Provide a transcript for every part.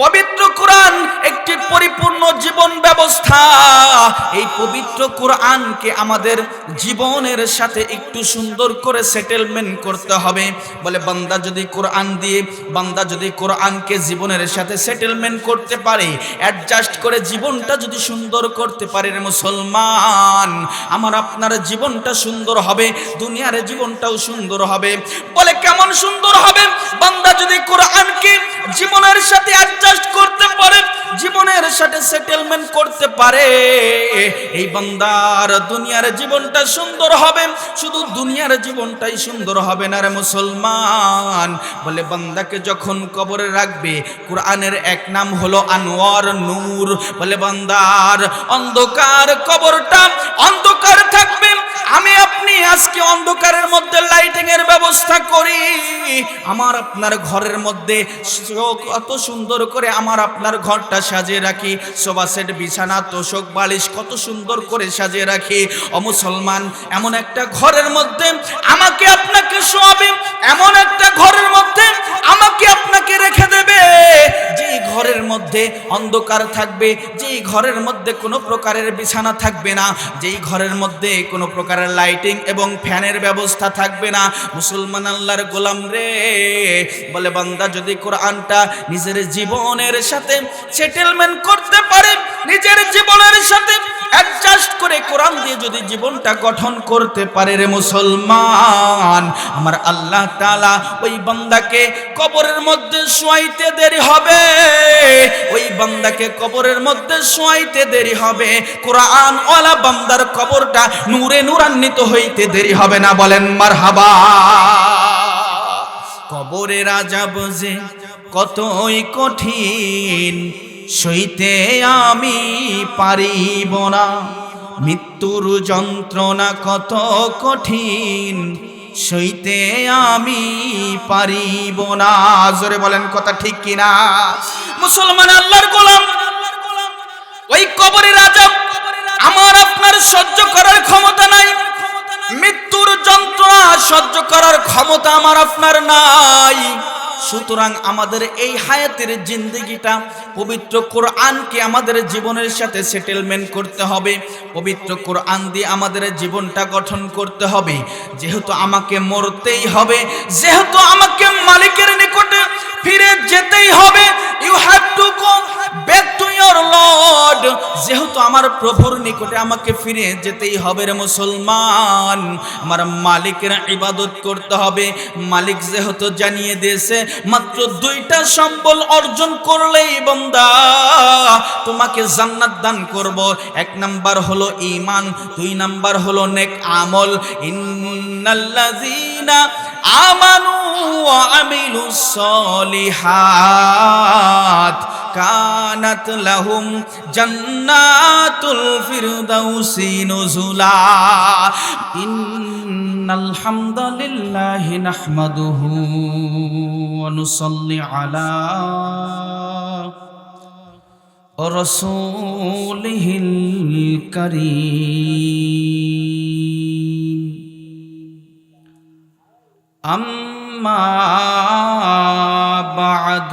পবিত্র কোরআন একটি পরিপূর্ণ জীবন ব্যবস্থা। এই পবিত্র কোরআনকে আমাদের জীবনের সাথে একটু সুন্দর করে সেটেলমেন্ট করতে হবে। বলে, বান্দা যদি কোরআন দিয়ে, বান্দা যদি কোরআনকে জীবনের সাথে সেটেলমেন্ট করতে পারে অ্যাডজাস্ট করে জীবনটা যদি সুন্দর করতে পারে মুসলমান, আমার আপনার জীবনটা সুন্দর হবে, দুনিয়ার জীবনটাও সুন্দর হবে। বলে, কেমন সুন্দর হবে? বান্দা যদি কোরআনকে জীবনের সাথে অ্যাডজাস্ট করতে পারে, জীবনের সাথে সেটেলমেন্ট করতে পারে। এই বান্দার দুনিয়ার জীবনটা সুন্দর হবে, শুধু দুনিয়ার জীবনটাই সুন্দর হবে না রে মুসলমান। বলে বান্দাকে যখন কবরে রাখবে, কোরআনের এক নাম হলো আনোয়ার নূর। বলে বান্দার, অন্ধকার কবরটা অন্ধকার থাকবে। আমি আপনি আজকে অন্ধকারের মধ্যে লাইটিং এর ব্যবস্থা করি। আমার আপনার ঘরের মধ্যে কত সুন্দর করে আমার আপনার ঘরটা সাজিয়ে রাখি। সোফা সেট, বিছানা, তোষক, বালিশ কত সুন্দর করে সাজিয়ে রাখি। ও মুসলমান, এমন একটা ঘরের মধ্যে আমাকে আপনাকে শোয়াবে, এমন একটা ঘরের মধ্যে আমাকে আপনাকে রেখে দেবে। যেই ঘরের মধ্যে অন্ধকার থাকবে যেই ঘরের মধ্যে কোনো প্রকারের বিছানা থাকবে না, যেই ঘরের মধ্যে কোনো প্রকারের লাইটিং এবং ফ্যানের ব্যবস্থা থাকবে না, মুসলমান আল্লাহর গোলাম রে। বলে বান্দা যদি কোরআনটা নিজের জীবনের সাথে সেটেলমেন্ট করতে পারে নিজের জীবনের সাথে অ্যাডজাস্ট করে কোরআন দিয়ে যদি জীবনটা গঠন করতে পারে রে মুসলমান, আমার আল্লাহ তাআলা ওই বান্দাকে কবরের মধ্যে শোয়াইতে দেরি হবে। ওই বান্দাকে কবরের মধ্যে শোয়াইতে দেরি হবে। কোরআন ওয়ালা বান্দার কবরটা নূরে নূরান্বিত হইতে দেরি হবে না বলেন মারহাবা। কবরের আজাব যে কতই কঠিন সইতে আমি পারিব না। মৃত্যুর যন্ত্রণা কত কঠিন, সইতে আমি পারিব না। জোরে বলেন, কথা ঠিক কিনা? মুসলমান আল্লাহর গোলাম, ওই কবরের আজাব আমার আপনার সহ্য করার ক্ষমতা নাই। মৃত্যুর যন্ত্রণা সহ্য করার ক্ষমতা আমার আপনার নাই। সুতরাং আমাদের এই হায়াতের জিন্দগিটা পবিত্র কোরআনকে আমাদের জীবনের সাথে সেটেলমেন্ট করতে হবে। পবিত্র কোরআন দিয়ে আমাদের জীবনটা গঠন করতে হবে। যেহেতু আমাকে মরতেই হবে, যেহেতু আমাকে মালিকের নিকটে ফিরে যেতেই হবে ইউ আমার প্রভুর নিকটে আমাকে ফিরে যেতেই হবে রে মুসলমান। আমার মালিকের ইবাদত করতে হবে। মালিক যেহেতু জানিয়ে দিয়েছে, মাত্র দুইটা সম্বল অর্জন করলেই বন্দা, তোমাকে জান্নাত দান করব। এক নাম্বার হলো ইমান দুই নাম্বার হলো নেক আমল। ইন্নাল্লাযীনা আমানু ওয়া আমিলুস সলিহাত। কানাত লাহুম জান্নাতুল ফিরদাউসি নুজুলা। ইন্নাল হামদালিল্লাহি নাহমাদুহু ওয়া নুসাল্লি আলা রাসূলিহিল কারীম। আম্মা বা'দ।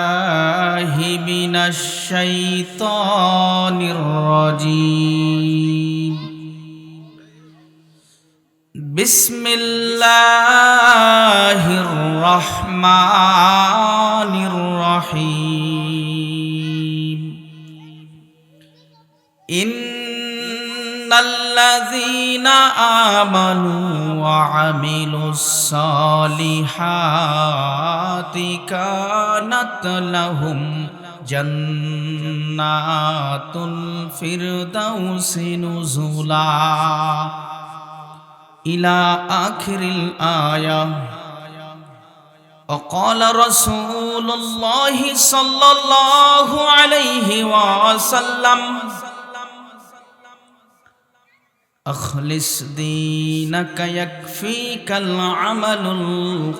من الشيطان الرجيم بسم الله الرحمن الرحيم إن الذين آمنوا وعملوا الصالحات كانت لهم جنات الفردوس نزلا إلى آخر الآية وقال رسول الله صلى الله عليه وسلم أخلص دينك يكفيك العمل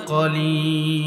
القليل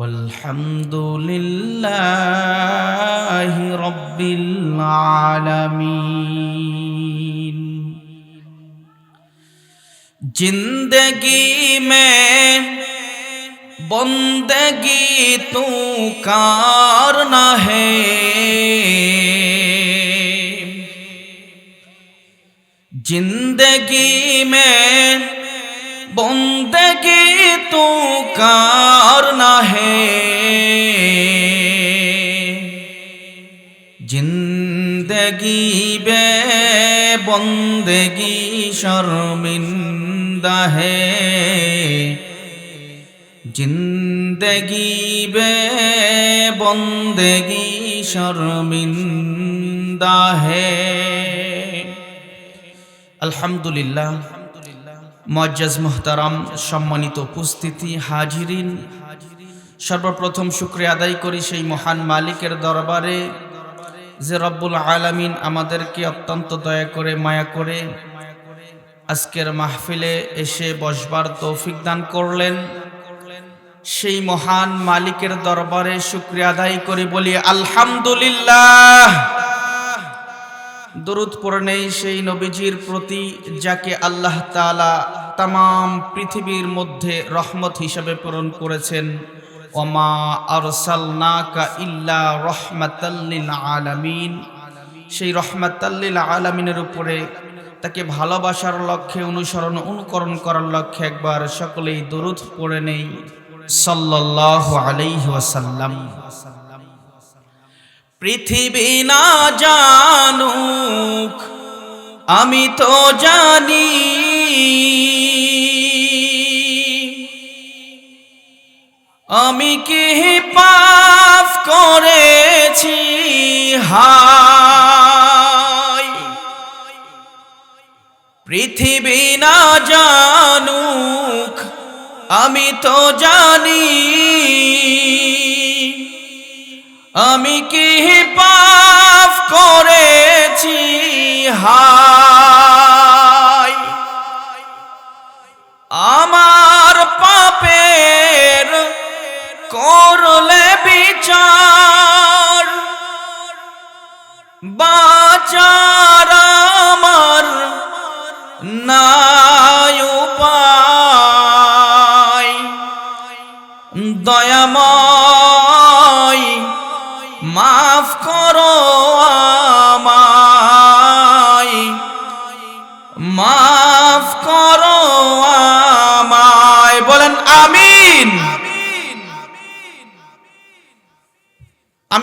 والحمد لله رب العالمين زندگی میں بندگی تو کارنا ہے زندگی میں بندگی तो कारना है जिंदगी बे बंदगी शर्मिंदा है जिंदगी बे बंदगी शर्मिंदा है अल्हम्दुलिल्लाह মজ্জাজ মোহতারাম, সম্মানিত উপস্থিতি, হাজিরিন। সর্বপ্রথম শুক্রিয়া আদায় করি সেই মহান মালিকের দরবারে, যে রব্বুল আলামিন আমাদেরকে অত্যন্ত দয়া করে, মায়া করে আজকের মাহফিলে এসে বসবার তৌফিক দান করলেন। সেই মহান মালিকের দরবারে শুক্রিয়া আদায় করি, বলি আলহামদুলিল্লাহ। দরুদ পড়ে নেই সেই নবীজির প্রতি, যাকে আল্লাহ তালা তাম পৃথিবীর মধ্যে রহমত হিসাবে প্রেরণ করেছেন। ওমা আর আরসালনাকা ইল্লা রহমাতাল্লিল আলামিন। সেই রহমাতাল্লিল আলামিনের উপরে তাকে ভালোবাসার লক্ষ্যে অনুসরণ, অনুকরণ করার লক্ষ্যে একবার সকলেই দরুদ পড়ে নেই। সাল্লাল্লাহু আলাইহি পৃথিবী না জানুক, আমি তো জানি। আমি কি পাপ করেছি? হাই পৃথিবী না জানুক, আমি তো জানি। আমি কি পাপ করেছি? হাই আমার পাপের করলে বিচার বাচার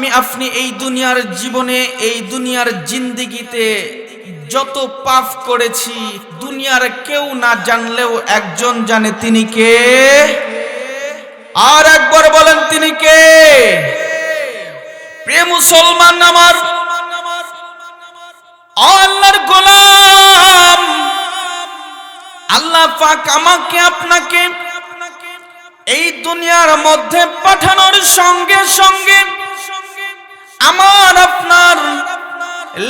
আমি আপনি এই দুনিয়ার জীবনে, এই দুনিয়ার জিন্দিগিতে যত পাপ করেছি, দুনিয়ার কেউ না জানলেও একজন জানে তিনি কে? আর একবার বলেন তিনি কে? প্রিয় মুসলমান আমার, আল্লাহর গোলাম। আল্লাহ পাক আমাকে, আপনাকে এই দুনিয়ার মধ্যে পাঠানোর সঙ্গে সঙ্গে আমার আপনার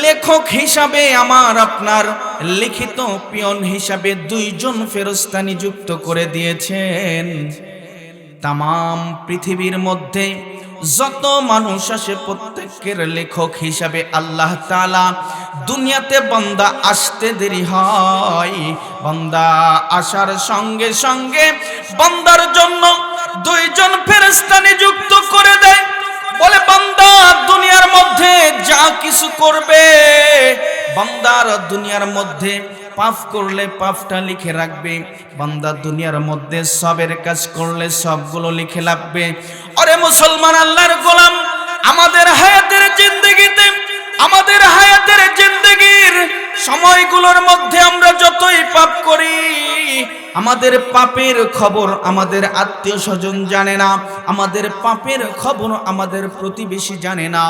লেখক হিসাবে, আমার আপনার লিখিত পিয়ন হিসাবে দুইজন ফেরস্তা নিযুক্ত করে দিয়েছেন। তাম পৃথিবীর মধ্যে যত মানুষ আসে প্রত্যেকের লেখক হিসাবে আল্লাহ তালা দুনিয়াতে বন্দা আসতে দেরি হয়। বন্দা আসার সঙ্গে সঙ্গে বন্দার জন্য দুইজন ফেরেস্তা নিযুক্ত করে দেয়। বলে, বান্দা, দুনিয়ার মধ্যে যা কিছু করবে বান্দার দুনিয়ার মধ্যে পাপ করলে পাপটা লিখে রাখবে, বান্দা দুনিয়ার মধ্যে সবের কাজ করলে সবগুলো লিখে রাখবে। আরে মুসলমান আল্লাহর গোলাম, আমাদের হায়াতের জিন্দগিতে আমাদের হায়াতের জিন্দগির সময়গুলোর মধ্যে আমরা যতই পাপ করি, আমাদের পাপের খবর আমাদের আত্মীয় স্বজন জানে না, আমাদের পাপের খবর আমাদের প্রতিবেশী জানে না।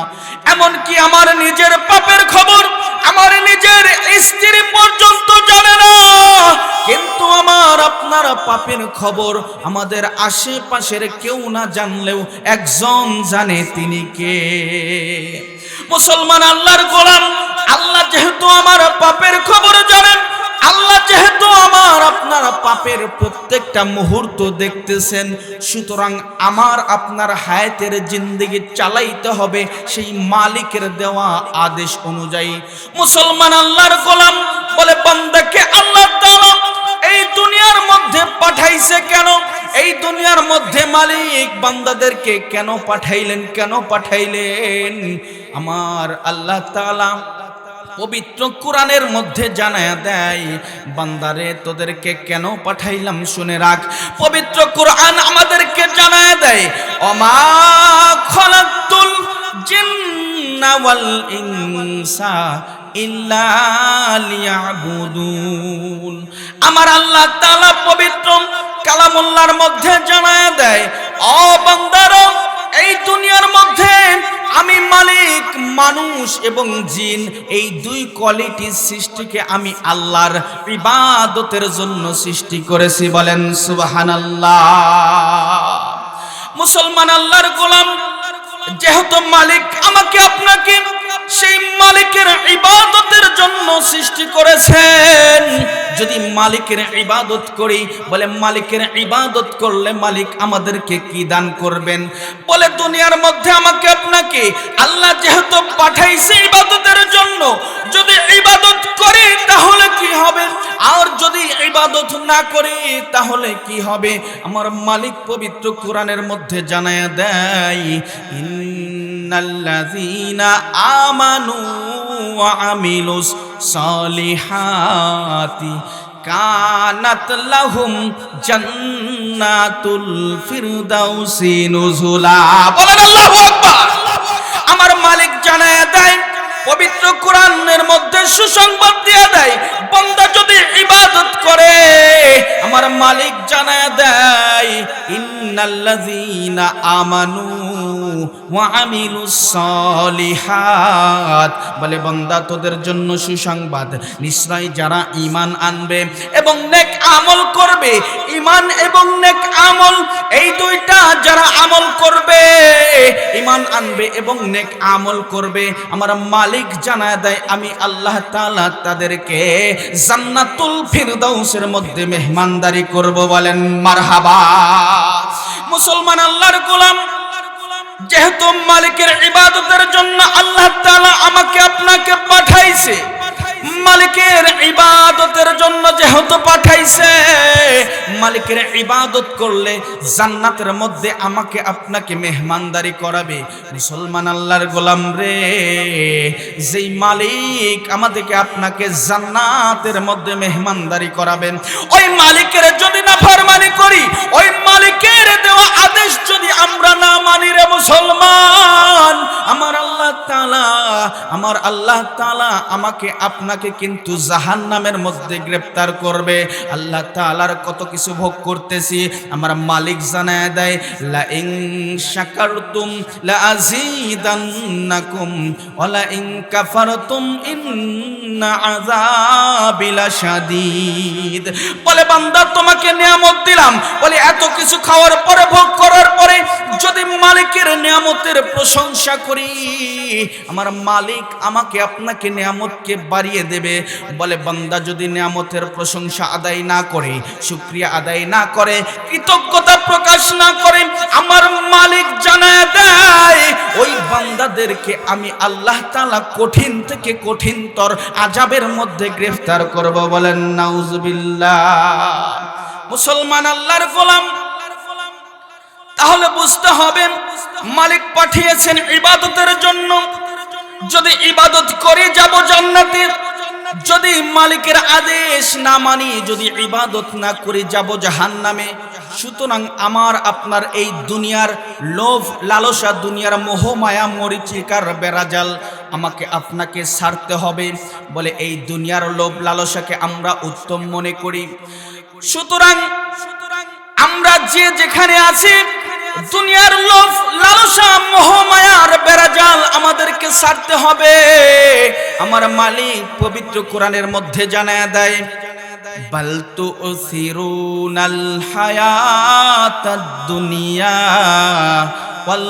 এমনকি আমার নিজের পাপের খবর আমার নিজের স্ত্রী পর্যন্ত জানে না। কিন্তু আমার আপনার পাপের খবর আমাদের আশেপাশের কেউ না জানলেও একজন জানে তিনি কে। মুসলমান আল্লাহর গোলাম। আল্লাহ যেহেতু আমার পাপের খবর জানেন, আল্লাহ যেহেতু আমার আপনার পাপের প্রত্যেকটা মুহূর্ত দেখতেছেন, সুতরাং আমার আপনার হায়াতের জিন্দগি চালাইতে হবে সেই মালিকের দেওয়া আদেশ অনুযায়ী। মুসলমান আল্লাহর গোলাম বলে, বান্দাকে আল্লাহ তাআলা এই দুনিয়ার মধ্যে পাঠাইছে কেন? এই দুনিয়ার মধ্যে মালিক বান্দাদেরকে কেন পাঠাইলেন কেন পাঠাইলেন? আমার আল্লাহ তাআলা পবিত্র কোরআনের মধ্যে জানায়া দেয়, বান্দারে, তোদেরকে কেন পাঠাইলাম? শুনে রাখ। পবিত্র কোরআন আমাদেরকে জানায়া দেয় অমা খলাতুল জিন্না ওয়াল ইনসা ইল্লা লিয়াবুদুন। আমার আল্লাহ তালা পবিত্র কালামুল্লাহর মধ্যে জানায়া দেয় ও বান্দারা, এই দুনিয়ার মধ্যে আমি মালিক, মানুষ এবং জিন, এই দুই কোয়ালিটির সৃষ্টিকে আমি আল্লাহর ইবাদতের জন্য সৃষ্টি করেছি। বলেন, সুবহানাল্লাহ। মুসলমান আল্লাহর গোলাম, যেহেতু মালিক, আমাকে আপনাকে সেই মালিকের ইবাদতের জন্য সৃষ্টি করেছেন। যদি মালিকের ইবাদত করি, বলে মালিকের ইবাদত করলে মালিক আমাদেরকে কি দান করবেন? বলে দুনিয়ার মধ্যে আমাকে আপনাকে আল্লাহ যেহেতু পাঠাইছে ইবাদতের জন্য, যদি ইবাদত করি তাহলে কি হবে? আর যদি ইবাদত না করি তাহলে কি হবে? আমার মালিক পবিত্র কোরআনের মধ্যে জানায় দেয় ইন্নাল্লাযীনা আমানু ওয়া আমিলুস সালিহাতি কানাত লাহুম জান্নাতুল ফিরদাউসি নুজুলা। বলেন আল্লাহু আকবার। আমার মালিক জানায় দেয় পবিত্র কোরআনের মধ্যে সুসংবাদ দিয়ে দেয়, বন্দা যদি ইবাদত করে, আমার মালিক জানায় দেয়, ইন্নাল্লাযীনা আমানু ওয়া আমিলুস সালিহাত। বলে, বন্দা, তোদের জন্য সুসংবাদ। নিশ্চয় যারা ঈমান আনবে এবং নেক আমল করবে, ঈমান এবং নেক আমল, এই দুইটা যারা আমল করবে, ঈমান আনবে এবং নেক আমল করবে, আমার মালিক জানায় দেয়, আমি আল্লাহ তাআলা তাদেরকে জান্নাতুল ফিরদাউসের মধ্যে মেহমানদারি করব বলেন, মারহাবা। মুসলমান আল্লাহর গোলাম, যেহেতু মালিকের ইবাদতের জন্য আল্লাহ তাআলা আমাকে আপনাকে পাঠাইছে মালিকের ইবাদতের জন্য যেহেতু পাঠাইছে, মালিকের ইবাদত করলে জান্নাতের মধ্যে আমাকে আপনাকে মেহমানদারি করাবে। মুসলমান আল্লাহর গোলাম রে, যেই মালিক আমাদেরকে আপনাকে জান্নাতের মধ্যে মেহমানদারি করাবেন। ওই মালিকের যদি না ফরমানি করি, ওই মালিকের দেওয়া আদেশ যদি আমরা না মানি রে মুসলমান, আমার আল্লাহ তাআলা, আমার আল্লাহ তাআলা আমাকে আপনাকে কিন্তু জাহান্নামের মধ্যে গ্রেপ্তার করবে। আল্লাহ তাআলার কত কিছু ভোগ করতেছি। আমার মালিক জানায় দেয় লা ইন শাকারতুম লা আযীদান্নাকুম ওয়া লা ইন কাফারতুম ইন্না আযাবি লাশাদীদ বলে, বান্দা, তোমাকে নিয়ামত দিলাম। বলে, এত কিছু খাওয়ার পরে, ভোগ করার পরে যদি মালিকের নিয়ামতের প্রশংসা করি, আমার মালিক আমাকে আপনাকে নিয়ামতকে বাড়িয়ে দেবে। বলে, বান্দা যদি নিয়ামতের প্রশংসা আদায় না করে, শুক্রিয়া আদায় না করে, কৃতজ্ঞতা প্রকাশ না করে আমার মালিক জানায় দেয়, ওই বান্দাদেরকে আমি আল্লাহ তাআলা কঠিন থেকে কঠিনতর আজাবের মধ্যে গ্রেফতার করব বলেন, নাউজুবিল্লাহ। মুসলমান আল্লাহর গোলাম। তাহলে বুঝতে হবে, মালিক পাঠিয়েছেন ইবাদতের জন্য। যদি ইবাদত করে যাব জান্নাতে যদি মালিকের আদেশ না মানি, যদি ইবাদত না করে যাব জাহান্নামে, সুতরাং আমার, আপনার এই দুনিয়ার লোভ লালসা দুনিয়ার মোহমায়া মরিচিকার বেড়াজাল আমাকে আপনাকে সারতে হবে বলে এই দুনিয়ার লোভ লালসাকে আমরা উত্তম মনে করি। সুতরাং সুতরাং আমরা যে যেখানে আছি দুনিয়ার লোভ, লালসা, মোহমায়ার, বেড়াজাল আমাদেরকে ছাড়তে হবে। আমার মালিক পবিত্র কোরআনের মধ্যে জানায় দেয় বালতু ওসিরুনাল হায়াতাদ দুনিয়া ওয়াল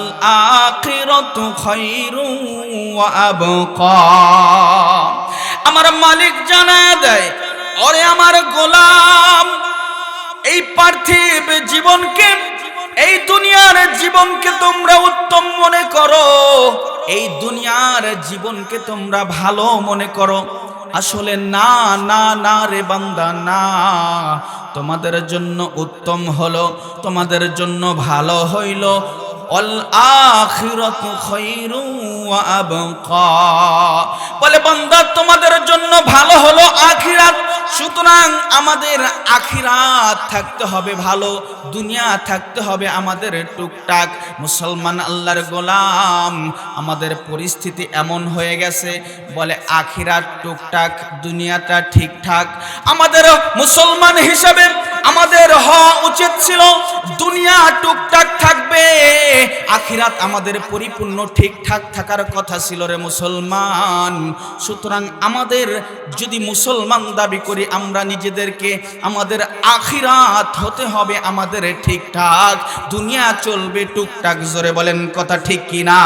আখিরাতু খায়রুন ওয়া আবকা। আমার মালিক জানায় দেয়, ওরে আমার গোলাম, এই পার্থিব জীবনকে তোমরা উত্তম মনে করো। এই দুনিয়ার জীবনকে তোমরা ভালো মনে করো। আসলে না না না রে বান্দা, না। তোমাদের জন্য উত্তম হলো, তোমাদের জন্য ভালো হইল। বলে, বান্দা, তোমাদের জন্য ভালো হলো আখিরাত। সুতরাং আমাদের আখিরাত থাকতে হবে ভালো, দুনিয়া থাকতে হবে আমাদের টুকটাক। মুসলমান আল্লাহর গোলাম, আমাদের পরিস্থিতি এমন হয়ে গেছে। বলে, আখিরাত, টুকটাক, দুনিয়াটা ঠিকঠাক। আমাদের মুসলমান হিসাবে আমাদের হওয়া উচিত ছিল দুনিয়া টুকটাক থাকবে, আখিরাত আমাদের পরিপূর্ণ ঠিকঠাক থাকার কথা ছিল রে মুসলমান। সুতরাং আমাদের যদি মুসলমান দাবি করি, আমরা নিজেদেরকে আমাদের আখিরাত হতে হবে আমাদের ঠিকঠাক। দুনিয়া চলবে টুকটাক, জোরে বলেন কথা ঠিক কিনা?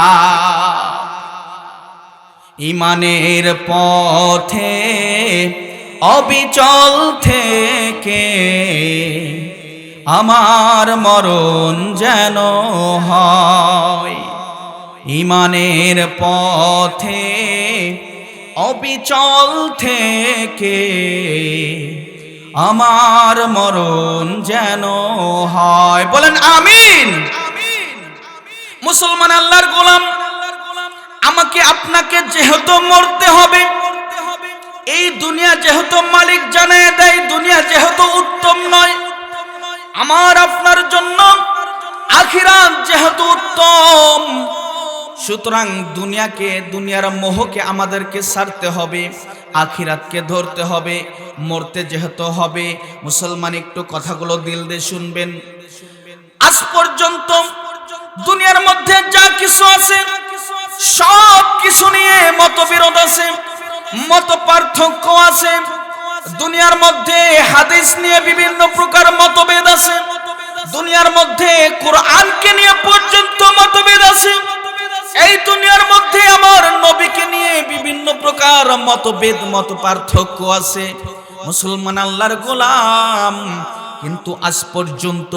ইমানের পথে অবিচল থেকে আমার মরণ যেন হয়। ইমানের পথে অবিচল থেকে আমার মরণ যেন হয়। বলেন আমিন। মুসলমান আল্লাহর গোলাম, আমাকে আপনাকে যেহেতু মরতে হবে এই দুনিয়া যেহেতু মালিক জানায় দেয়, দুনিয়া যেহেতু উত্তম নয়। আমার আপনার জন্য আখিরাত যেহেতু উত্তম, সুতরাং দুনিয়াকে, দুনিয়ার মোহকে আমাদেরকে সারতে হবে, আখিরাতকে ধরতে হবে, মরতে যেহেতু হবে। মুসলমান একটু কথাগুলো দিল দিয়ে শুনবেন। আজ পর্যন্ত দুনিয়ার মধ্যে যা কিছু আছে, সব কিছু নিয়ে মতবিরোধ আছে। মত পার্থক্য আছে। দুনিয়ার মধ্যে হাদিস নিয়ে বিভিন্ন প্রকার মতভেদ আছে। দুনিয়ার মধ্যে কোরআনকে নিয়ে পর্যন্ত মতভেদ আছে। এই দুনিয়ার মধ্যে আমার নবীকে নিয়ে বিভিন্ন প্রকার মতভেদ, মত পার্থক্য আছে। মুসলমান আল্লাহর গোলাম কিন্তু আজ পর্যন্ত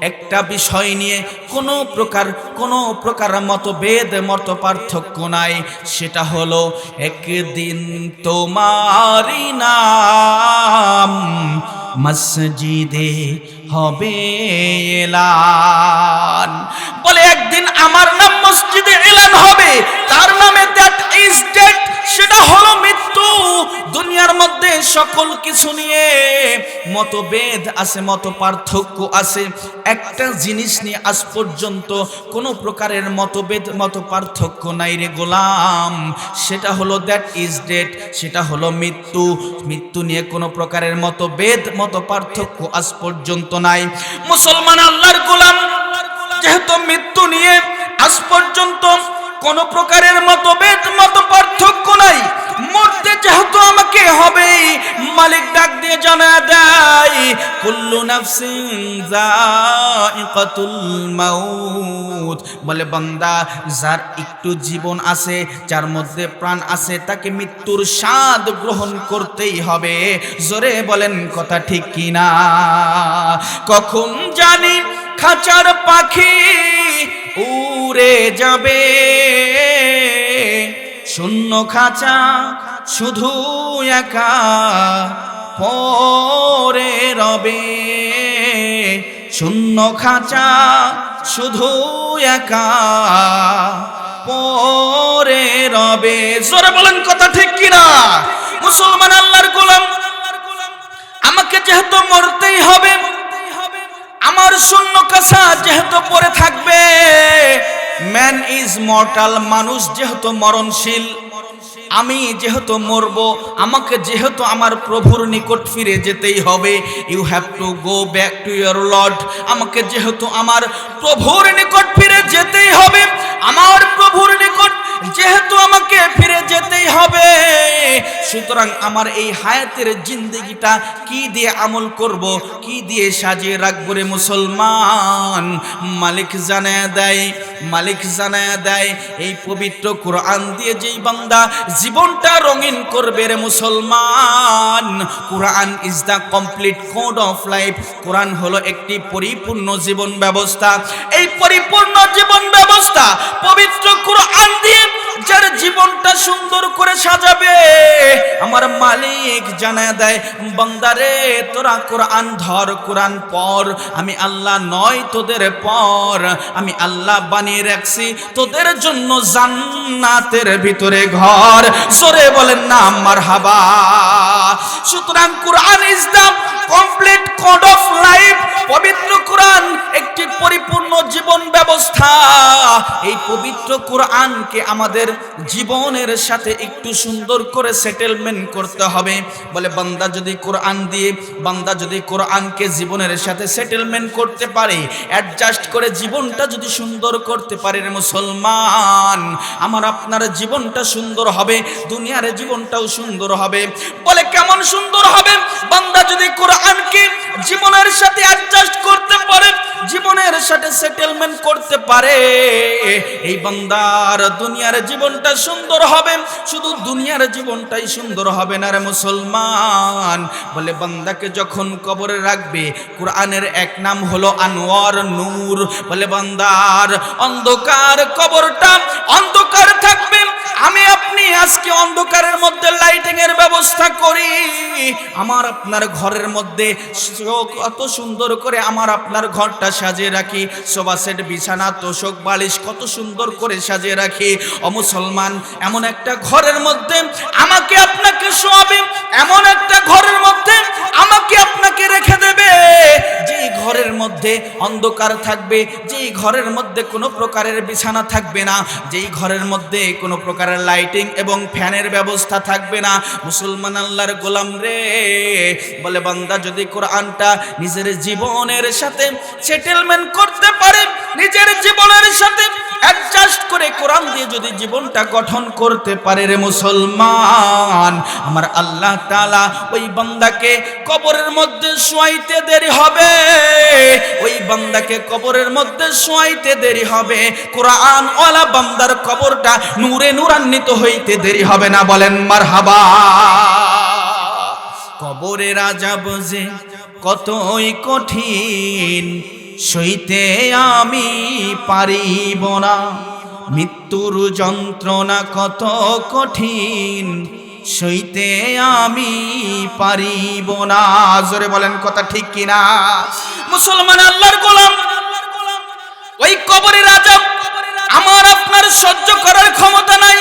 একটা বিষয় নিয়ে কোনো প্রকার কোনো প্রকার মতভেদ, মত পার্থক্য নাই। সেটা হলো, একদিন তোমারই নাম মসজিদে হবে বলে একদিন আমার নাম মসজিদে এলান হবে। তার নামে দ্যাট ইজ ডেট সেটা হলো মৃত্যু। দুনিয়ার মধ্যে সকল কিছু নিয়ে মতভেদ আছে মত পার্থক্য আছে। একটা জিনিস নিয়ে আজ পর্যন্ত কোনো প্রকারের মতভেদ মত পার্থক্য নাই রে গোলাম। সেটা হলো দ্যাট ইজ ডেট সেটা হলো মৃত্যু। মৃত্যু নিয়ে কোনো প্রকারের মতভেদ মত পার্থক্য আজ পর্যন্ত নাই। মুসলমান আল্লাহর গোলাম, যেহেতু মৃত্যু নিয়ে আজ পর্যন্ত কোন প্রকারের মতভেদ, মত পার্থক্য নাই। মরতে যেহেতু আমাকে হবে, মালিক ডাক দিয়ে জানা দেয়, কুল্লু নাফসিন যায়িকাতুল মাউত। বলে, বান্দা, যার একটু জীবন আছে, যার মধ্যে প্রাণ আছে, তাকে মৃত্যুর স্বাদ গ্রহণ করতেই হবে। জোরে বলেন, কথা ঠিক কিনা? কখন জানি খাঁচার পাখি উড়ে যাবে। শূন্য খাঁচা, শুধু একা পরে রবে। শূন্য খাঁচা, শুধু একা পরে রবে। জোরে বলেন কথা ঠিক কিনা? মুসলমান আল্লাহর গোলাম, আমাকে যেহেতু মরতেই হবে, আমার শূন্য কাছা যেহেতু পরে থাকবে ম্যান ইজ মর্টাল মানুষ যেহেতু মরণশীল, আমি যেহেতু মরব, আমাকে যেহেতু আমার প্রভুর নিকট ফিরে যেতেই হবে you have to go back to your lord আমাকে যেহেতু আমার প্রভুর নিকট ফিরে যেতেই হবে, আমার প্রভুর নিকট যেহেতু আমাকে ফিরে যেতেই হবে, সুতরাং আমার এই হায়াতের জিন্দগিটা কি দিয়ে আমল করব, কি দিয়ে সাজিয়ে রাখব রে মুসলমান? মালিক জানায় দেয়, মালিক জানায় দেয়, এই পবিত্র কোরআন দিয়ে যেই বান্দা জীবনটা রঙিন করবে রে মুসলমান? Quran is the complete code of life Quran হলো একটি পরিপূর্ণ জীবন ব্যবস্থা। এই পরিপূর্ণ জীবন ব্যবস্থা পবিত্র কোরআন দিয়ে যার জীবনটা সুন্দর করে সাজাবে, আমার মালিক জানায় দেয়, বান্দারে, তোরা কোরআন ধর, কোরআন পর আমি আল্লাহ নয়, তোদের পর, আমি আল্লাহ বানিয়ে রাখছি, তোদের জন্য জান্নাতের ভিতরে ঘর। সরে বলেন না আমার হাবা সুতরাং Quran is the complete code of life পবিত্র কোরআন, একটি পরিপূর্ণ জীবন ব্যবস্থা। এই পবিত্র কোরআনকে আমাদের জীবনের সাথে একটু সুন্দর করে সেটেলমেন্ট করতে হবে। বলে, বান্দা যদি কোরআন দিয়ে, বান্দা যদি কোরআনকে জীবনের সাথে সেটেলমেন্ট করতে পারে অ্যাডজাস্ট করে জীবনটা যদি সুন্দর করতে পারে মুসলমান, আমার আপনার জীবনটা সুন্দর হবে, দুনিয়ার জীবনটাও সুন্দর হবে। বলে কেমন সুন্দর হবে? বান্দা যদি কোরআনকে জীবনের সাথে অ্যাডজাস্ট করতে পারে, জীবনের সাথে সেটেলমেন্ট করতে পারে, এই বান্দার দুনিয়ার জীবনটা সুন্দর হবে। শুধু দুনিয়ার জীবনটাই সুন্দর হবে না রে মুসলমান। বলে বান্দাকে যখন কবরে রাখবে, কোরআনের এক নাম হলো আনোয়ার নূর। বলে বান্দার, অন্ধকার কবরটা অন্ধকার থাকবে। আমি আপনি আজকে অন্ধকারের মধ্যে লাইটিং এর ব্যবস্থা করি। আমার আপনার ঘরের মধ্যে কত সুন্দর করে আমার আপনার ঘরটা সাজিয়ে রাখি। সোফা সেট, বিছানা, তোষক, বালিশ কত সুন্দর করে সাজিয়ে রাখি। ও মুসলমান, এমন একটা ঘরের মধ্যে আমাকে আপনাকে শোয়াবে, এমন একটা ঘরের মধ্যে আমাকে আপনাকে রেখে দেবে। যেই ঘরের মধ্যে অন্ধকার থাকবে যেই ঘরের মধ্যে কোনো প্রকারের বিছানা থাকবে না, যেই ঘরের মধ্যে কোনো প্রকারের লাইটিং এবং ফ্যানের ব্যবস্থা থাকবে না। মুসলমান আল্লাহর গোলাম রে বলে, বান্দা, যদি কোরআনটা নিজের জীবনের সাথে সেটেলমেন্ট করতে পারে, নিজের জীবনের সাথে অ্যাডজাস্ট করে কোরআন দিয়ে যদি জীবনটা গঠন করতে পারে রে মুসলমান, আমার আল্লাহ তাআলা ওই বান্দাকে কবরের মধ্যে শোয়াইতে দেরি হবে, ওই বান্দাকে কবরের মধ্যে শোয়াইতে দেরি হবে কোরআন ওয়ালা বান্দার কবরটা নূরে নূরান্বিত হইতে দেরি হবে না, বলেন মারহাবা। কবরে রাজা বজে কতই কঠিন, সইতে আমি পারিব না। মৃত্যুর যন্ত্রণা কত কঠিন, সইতে আমি পারিব না। জোরে বলেন, কথা ঠিক কিনা? মুসলমান আল্লাহর গোলাম, ওই কবরের আজাব আমার আপনার সহ্য করার ক্ষমতা নাই।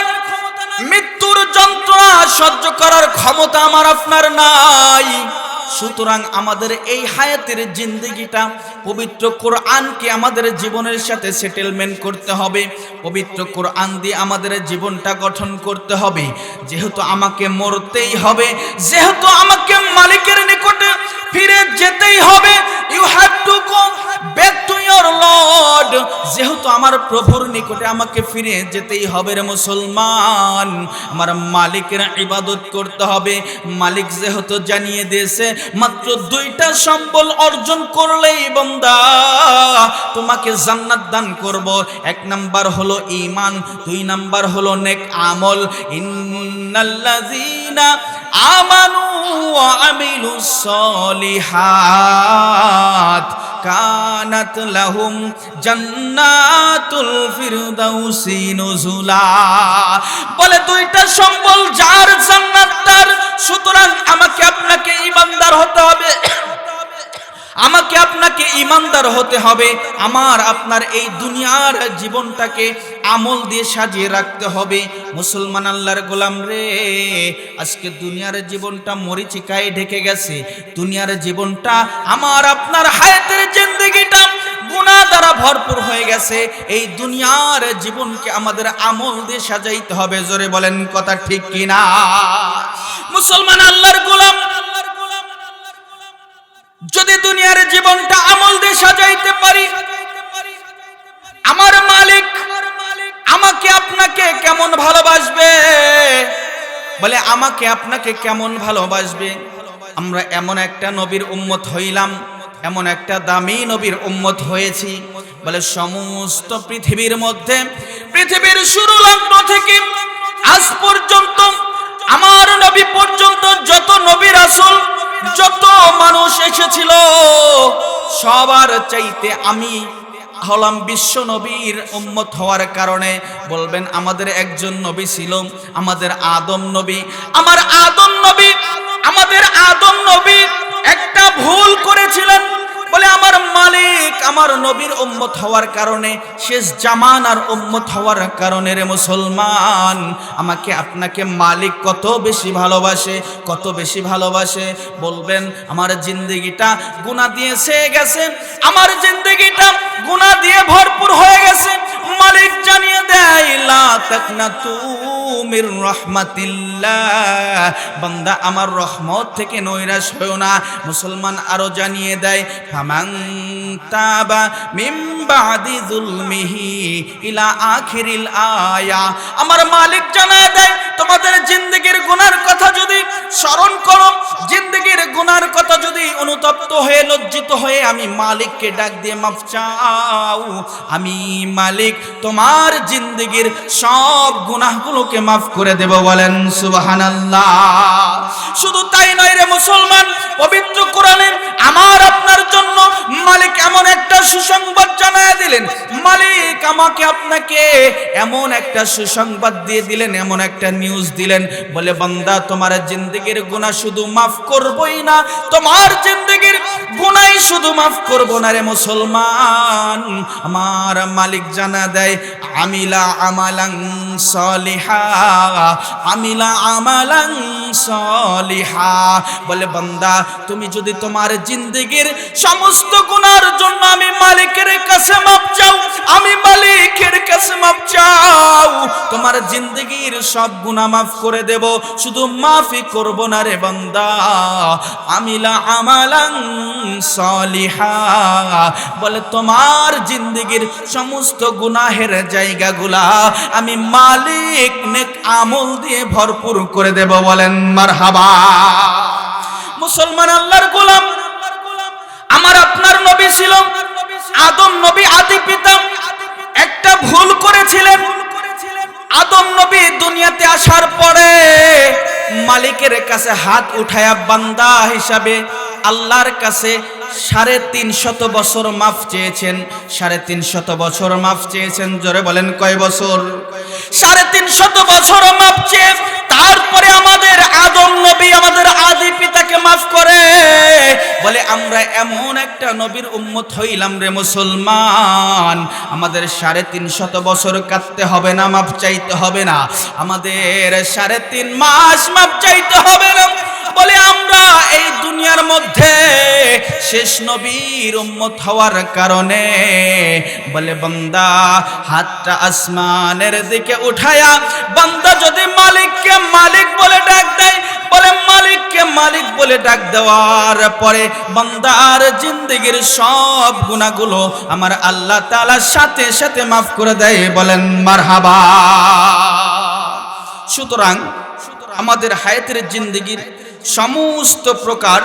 মৃত্যুর যন্ত্রণা সহ্য করার ক্ষমতা আমার আপনার নাই। সুতরাং আমাদের এই হায়াতের জিন্দগিটা পবিত্র কোরআনকে আমাদের জীবনের সাথে সেটেলমেন্ট করতে হবে। পবিত্র কোরআন দিয়ে আমাদের জীবনটা গঠন করতে হবে। যেহেতু আমাকে মরতেই হবে, যেহেতু আমাকে মালিকের নিকটে ফিরে যেতেই হবে ইউ হ্যাভ টু গো যেহেতু আমার প্রভুর নিকটে আমাকে ফিরে যেতেই হবে রে মুসলমান, আমার মালিকের ইবাদত করতে হবে। মালিক যেহেতু জানিয়ে দিয়েছে, মাত্র দুইটা সম্বল অর্জন করলেই বন্দা, তোমাকে জান্নাত দান করব। এক নাম্বার হলো ইমান দুই নাম্বার হলো নেক আমল। ইন্নাল্লাযীনা আমানু ওয়া আমিলুস সলিহাত। কানাত লাহুম জান্নাতুল ফিরদাউসি নুজুলা। বলে, দুইটা সম্বল যার জান্নাত, তার। সুতরাং আমাকে আপনাকে ইমানদার হতে হবে। আমাকে আপনাকে ইমানদার হতে হবে। আমার, আপনার এই দুনিয়ার জীবনটাকে আমল দিয়ে সাজিয়ে রাখতে হবে। মুসলমান আল্লাহর গোলাম রে, আজকে দুনিয়ার জীবনটা মরিচিকায় ঢেকে গেছে। দুনিয়ার জীবনটা আমার, আপনার হায়াতের জিন্দগিটা গুণা দ্বারা ভরপুর হয়ে গেছে। এই দুনিয়ার জীবনকে আমাদের আমল দিয়ে সাজাইতে হবে। জোরে বলেন, কথা ঠিক কিনা? মুসলমান আল্লাহর গোলাম। যদি দুনিয়ার জীবনটা আমল দিয়ে সাজাইতে পারি, আমার মালিক আমাকে আপনাকে কেমন ভালোবাসবে? বলে, আমাকে আপনাকে কেমন ভালোবাসবে? আমরা এমন একটা নবীর উম্মত হইলাম এমন একটা দামি নবীর উম্মত হয়েছি। বলে সমস্ত পৃথিবীর মধ্যে, পৃথিবীর শুরু লগ্ন থেকে আজ পর্যন্ত আমার নবী পর্যন্ত যত নবী রাসূল, যত মানুষ এসেছিল, সবার চাইতে আমি হলাম বিশ্ব নবীর উম্মত হওয়ার কারণে বলবেন, আমাদের একজন নবী ছিল, আমাদের আদম নবী। আমার আদম নবী, আমাদের আদম নবী একটা ভুল করেছিলেন বলে আমার মালিক, আমার নবীর উম্মত হওয়ার কারণে, শেষ জামান আর উম্মত হওয়ার কারণে রে মুসলমান, আমাকে আপনাকে মালিক কত বেশি ভালোবাসে, কত বেশি ভালোবাসে, বলবেন, আমার জিন্দগিটা গুণা দিয়ে সে গেছে, আমার জিন্দগিটা গুণা দিয়ে ভরপুর হয়ে গেছে মালিক জানিয়ে দেয়, লা আমার রহমত থেকে নৈরাশ হয়েও না। মুসলমান আরও জানিয়ে দেয়, ফামান তাবা যুলমিহি ইলা আখিরিল আয়া। আমার মালিক জানায় দেয়, তোমাদের জিন্দগির গুনার কথা যদি স্মরণ করো, জিন্দগির গুনার কথা যদি অনুতপ্ত হয়ে লজ্জিত হয়ে আমি মালিককে ডাক দিয়ে মাফ চাও। আমি মালিক তোমার জিন্দগির সব গুনাহগুলোকে মাফ করে দেব বলেন সুবহানাল্লাহ। শুধু তাই নয় রে মুসলমান, পবিত্র কোরআনে আমার আপনার জন্য মালিক এমন একটা সুসংবাদ জানায় দিলেন। মালিক আমাকে আপনাকে এমন একটা সুসংবাদ দিয়ে দিলেন, এমন একটা নিউজ দিলেন। বলে, বান্দা, তোমার জিন্দগির গুনাহ শুধু মাফ করবই না, তোমার জিন্দগির গুনাই শুধু মাফ করব না রে মুসলমান। আমার মালিক জানা দেয়, আমিলা আমালাং সলিহা, আমিলা সলিহা। বলে তুমি যদি তোমার জিন্দগির সমস্ত গুনার জন্য আমি মালিকের কাছে মাপ চাও, আমি মালিকের কাছে মাপ চাও। তোমার জিন্দগির সব গুনাহ মাফ করে দেব, শুধু মাফি করব না রে বান্দা। আমিলা আমালাং সলিহা। বলে, তোমার জিন্দগির সমস্ত গুনাহের জায়গাগুলা আমি মালিক নেক আমল দিয়ে ভরপুর করে দেব বলেন, মারহাবা। মুসলমান আল্লাহর গোলাম, আমার আপনার নবী ছিল, আদম নবী আদি পিতা, একটা ভুল করেছিলেন, আদম নবী দুনিয়াতে আসার পরে মালিকের কাছে হাত উঠায়া বান্দা হিসাবে আল্লাহর কাছে সাড়ে তিন শত বছর মাফ চেয়েছেন। সাড়ে তিন শত বছর মাফ চেয়েছেন, জোরে বলেন কয় বছর? সাড়ে তিন শত বছর মাফ চেয়ে তারপরে আমাদের আদম নবী আমাদের আদি পিতাকে মাফ করে। বলে, আমরা এমন একটা নবীর উম্মত হইলাম রে মুসলমান। আমাদের সাড়ে তিন শত বছর কাটতে হবে না, মাফ চাইতে হবে না। আমাদের সাড়ে তিন মাস মাপ চাইতে হবে না। বলে, আমরা এই দুনিয়ার মধ্যে শেষ নবীর উম্মত হওয়ার কারণে, বলে, বান্দা, হাতটা আসমানের দিকে উঠায়া, বান্দা যদি মালিককে মালিক বলে ডাক দেয়, বলে, মালিককে মালিক বলে ডাক দেওয়ার পরে বান্দার জিন্দগির সব গুণাগুলো আমার আল্লাহ তাআলার সাথে সাথে মাফ করে দেয়। বলেন, মারহাবা। সুতরাং আমাদের হায়াতের জিন্দগির সমস্ত প্রকার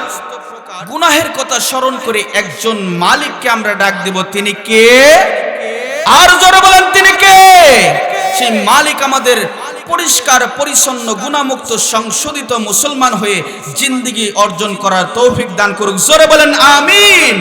গুনাহের কথা স্মরণ করে একজন মালিককে আমরা ডাক দেব। তিনি কে? আর জোরে বলেন, তিনি কে? সেই মালিক আমাদের পরিষ্কার, পরিচ্ছন্ন, গুণামুক্ত, সংশোধিত মুসলমান হয়ে জিন্দিগি অর্জন করার তৌফিক দান করুক। জোরে বলেন, আমিন।